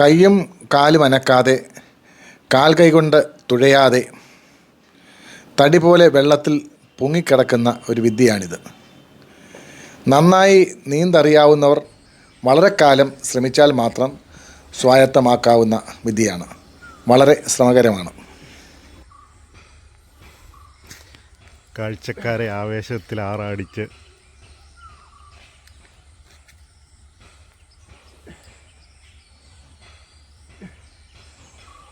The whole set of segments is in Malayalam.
കൈയും കാലും അനക്കാതെ കാൽ കൈകൊണ്ട് തുഴയാതെ തടി പോലെ വെള്ളത്തിൽ പൊങ്ങിക്കിടക്കുന്ന ഒരു വിദ്യയാണിത്. നന്നായി നീന്തറിയാവുന്നവർ വളരെ കാലം ശ്രമിച്ചാൽ മാത്രം സ്വായത്തമാക്കാവുന്ന വിദ്യയാണ്. വളരെ ശ്രമകരമാണ്. കാഴ്ചക്കാരെ ആവേശത്തിൽ ആറാടിച്ച്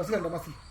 Así nomás así.